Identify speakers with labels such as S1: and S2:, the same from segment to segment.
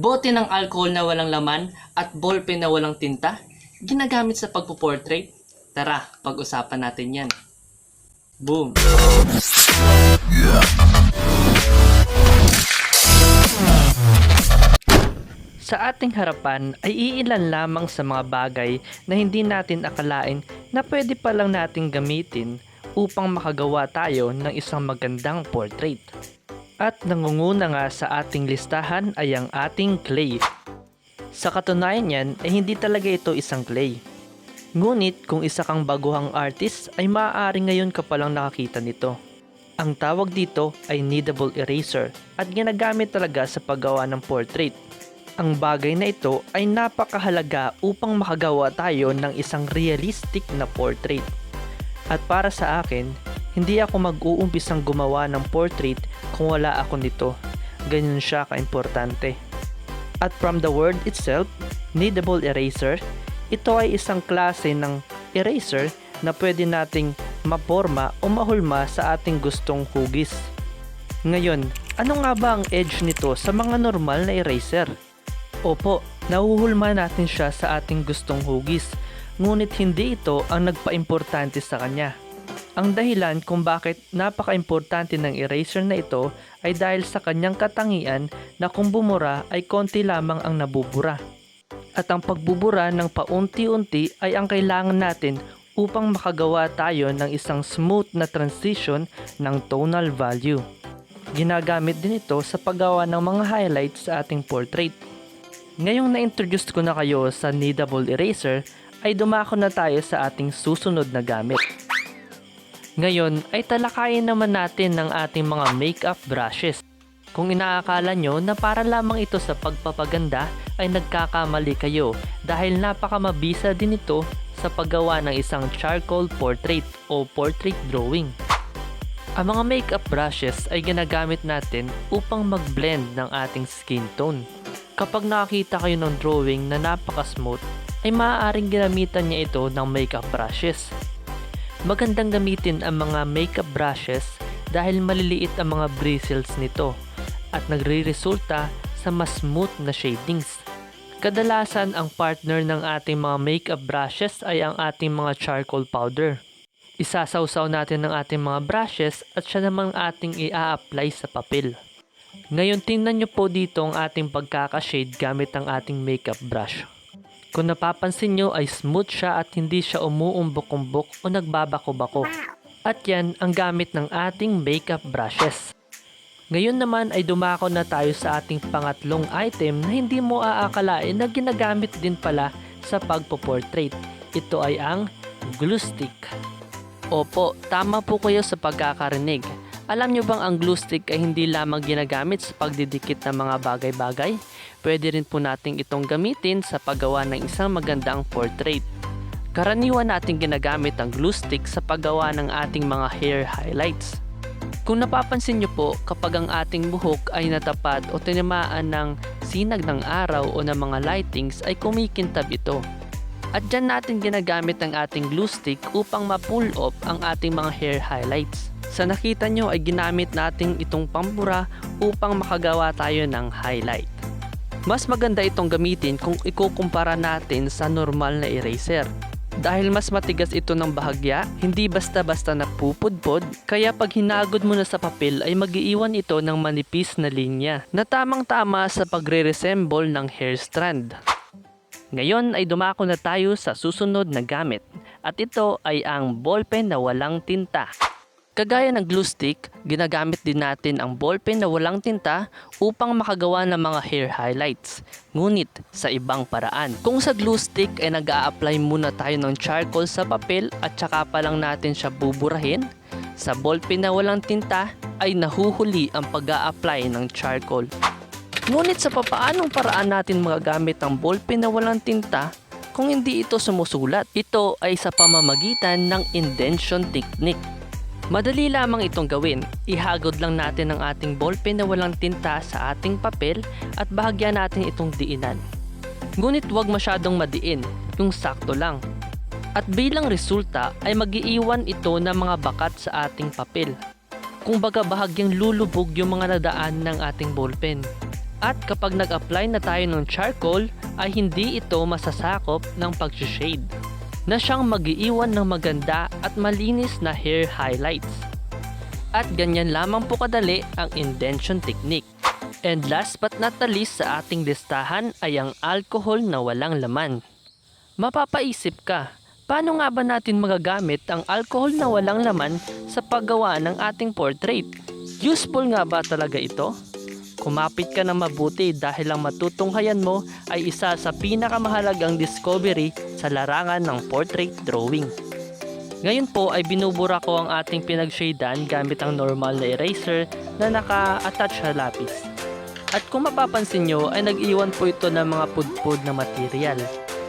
S1: bote ng alcohol na walang laman at ballpen na walang tinta, ginagamit sa pagpo-portrait? Tara, pag-usapan natin yan. Boom! Sa ating harapan ay iilan lamang sa mga bagay na hindi natin akalain na pwede pa lang nating gamitin upang makagawa tayo ng isang magandang portrait. At nangunguna nga sa ating listahan ay ang ating clay. Sa katunayan yan ay hindi talaga ito isang clay. Ngunit kung isa kang baguhang artist ay maaari ngayon ka palang nakakita nito. Ang tawag dito ay kneadable eraser at ginagamit talaga sa paggawa ng portrait. Ang bagay na ito ay napakahalaga upang makagawa tayo ng isang realistic na portrait. At para sa akin, hindi ako mag-uumpisang gumawa ng portrait kung wala ako nito. Ganyan siya kaimportante. At from the word itself, kneadable eraser, ito ay isang klase ng eraser na pwede nating maporma o mahulma sa ating gustong hugis. Ngayon, ano nga ba ang edge nito sa mga normal na eraser? Opo, nahuhulma natin siya sa ating gustong hugis, ngunit hindi ito ang nagpaimportante sa kanya. Ang dahilan kung bakit napaka-importante ng eraser na ito ay dahil sa kanyang katangian na kung bumura ay konti lamang ang nabubura. At ang pagbubura ng paunti-unti ay ang kailangan natin upang makagawa tayo ng isang smooth na transition ng tonal value. Ginagamit din ito sa paggawa ng mga highlights sa ating portrait. Ngayong na-introduce ko na kayo sa kneadable eraser, ay dumako na tayo sa ating susunod na gamit. Ngayon ay talakayin naman natin ng ating mga makeup brushes. Kung inaakala nyo na para lamang ito sa pagpapaganda ay nagkakamali kayo dahil napakamabisa din ito sa paggawa ng isang charcoal portrait o portrait drawing. Ang mga makeup brushes ay ginagamit natin upang mag-blend ng ating skin tone. Kapag nakakita kayo ng drawing na napaka-smooth, ay maaaring ginamitan niya ito ng makeup brushes. Magandang gamitin ang mga makeup brushes dahil maliliit ang mga bristles nito at nagre-resulta sa mas smooth na shadings. Kadalasan ang partner ng ating mga makeup brushes ay ang ating mga charcoal powder. Isasawsaw natin ang ating mga brushes at siya namang ating i-apply sa papel. Ngayon tingnan nyo po dito ang ating pagkakashade gamit ang ating makeup brush. Kung napapansin nyo ay smooth siya at hindi siya umuumbok-umbok o nagbabako-bako. At yan ang gamit ng ating makeup brushes. Ngayon naman ay dumako na tayo sa ating pangatlong item na hindi mo aakalain na ginagamit din pala sa pagpo-portrait. Ito ay ang glue stick. Opo, tama po kayo sa pagkakarinig. Alam nyo bang ang glue stick ay hindi lamang ginagamit sa pagdidikit ng mga bagay-bagay? Pwede rin po nating itong gamitin sa paggawa ng isang magandang portrait. Karaniwan nating ginagamit ang glue stick sa paggawa ng ating mga hair highlights. Kung napapansin nyo po, kapag ang ating buhok ay natapad o tinamaan ng sinag ng araw o ng mga lightings ay kumikintab ito. At dyan natin ginagamit ang ating glue stick upang ma-pull off ang ating mga hair highlights. Sa nakita nyo ay ginamit natin itong pampura upang makagawa tayo ng highlight. Mas maganda itong gamitin kung ikukumpara natin sa normal na eraser. Dahil mas matigas ito ng bahagya, hindi basta-basta napupudpod, kaya pag hinagod mo na sa papel ay magiiwan ito ng manipis na linya na tamang-tama sa pagre-resemble ng hair strand. Ngayon ay dumako na tayo sa susunod na gamit at ito ay ang ballpen na walang tinta. Kagaya ng glue stick, ginagamit din natin ang ballpen na walang tinta upang makagawa ng mga hair highlights, ngunit sa ibang paraan. Kung sa glue stick ay nag apply muna tayo ng charcoal sa papel at saka pa lang natin siya buburahin, sa ballpen na walang tinta ay nahuhuli ang pag apply ng charcoal. Ngunit sa papaanong paraan natin magagamit ang ballpen na walang tinta kung hindi ito sumusulat? Ito ay sa pamamagitan ng indention technique. Madali lamang itong gawin. Ihagod lang natin ang ating ballpen na walang tinta sa ating papel at bahagyan natin itong diinan. Ngunit huwag masyadong madiin, yung sakto lang. At bilang resulta ay magiiwan ito ng mga bakat sa ating papel. Kung baga bahagyang lulubog yung mga nadaan ng ating ballpen. At kapag nag-apply na tayo ng charcoal, ay hindi ito masasakop ng pag-shade na siyang mag-iiwan ng maganda at malinis na hair highlights. At ganyan lamang po kadali ang indention technique. And last but not the least sa ating listahan ay ang alcohol na walang laman. Mapapaisip ka, paano nga ba natin magagamit ang alcohol na walang laman sa paggawa ng ating portrait? Useful nga ba talaga ito? Kumapit ka na mabuti dahil ang matutunghayan mo ay isa sa pinakamahalagang discovery sa larangan ng portrait drawing. Ngayon po ay binubura ko ang ating pinagshadean gamit ang normal na eraser na naka-attach sa lapis. At kung mapapansin nyo ay nag-iwan po ito ng mga pudpud na material.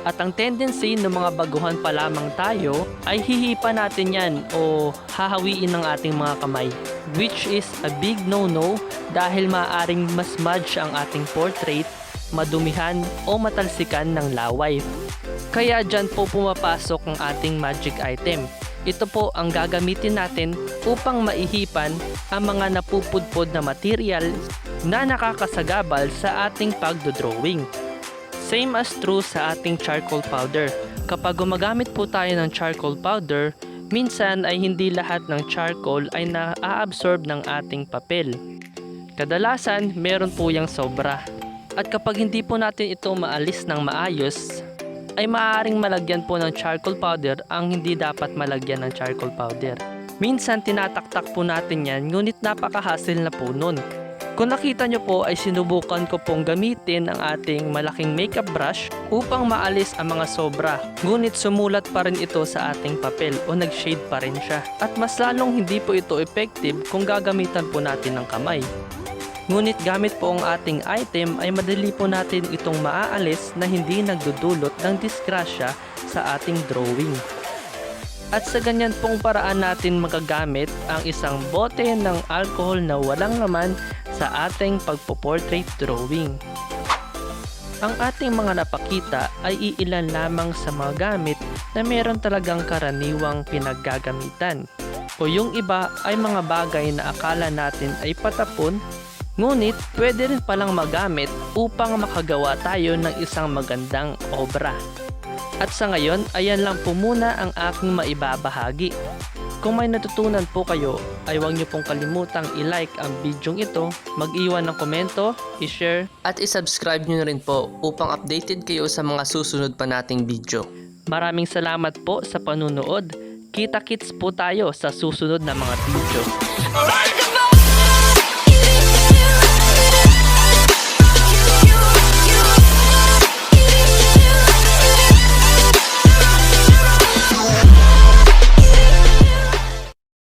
S1: At ang tendency ng mga baguhan pa lamang tayo ay hihipa natin yan o hahawiin ng ating mga kamay. Which is a big no-no dahil maaaring mas smudge ang ating portrait, madumihan o matalsikan ng laway. Kaya dyan po pumapasok ang ating magic item. Ito po ang gagamitin natin upang maihipan ang mga napupudpod na material na nakakasagabal sa ating pagdodrawing. Same as true sa ating charcoal powder. Kapag gumagamit po tayo ng charcoal powder, minsan ay hindi lahat ng charcoal ay na-absorb ng ating papel. Kadalasan, meron po yung sobra. At kapag hindi po natin ito maalis ng maayos, ay maaaring malagyan po ng charcoal powder ang hindi dapat malagyan ng charcoal powder. Minsan tinataktak po natin yan ngunit napakahassle na po nun. Kung nakita nyo po ay sinubukan ko pong gamitin ang ating malaking makeup brush upang maalis ang mga sobra. Ngunit sumulat pa rin ito sa ating papel o nag-shade pa rin siya. At mas lalong hindi po ito effective kung gagamitan po natin ng kamay. Ngunit gamit po ang ating item ay madali po natin itong maaalis na hindi nagdudulot ng disgrasya sa ating drawing. At sa ganyan pong paraan natin magagamit ang isang bote ng alcohol na walang laman sa ating pagpo-portrait drawing. Ang ating mga napakita ay iilan lamang sa mga gamit na meron talagang karaniwang pinaggagamitan. O yung iba ay mga bagay na akala natin ay patapon Ngunit pwede rin palang magamit upang makagawa tayo ng isang magandang obra. At sa ngayon, ayan lang po muna ang aking maibabahagi. Kung may natutunan po kayo, ay huwag niyo pong kalimutang i-like ang video ito, mag-iwan ng komento, i-share, at i-subscribe niyo na rin po upang updated kayo sa mga susunod pa nating video. Maraming salamat po sa panunood. Kita-kits po tayo sa susunod na mga video.
S2: Alright!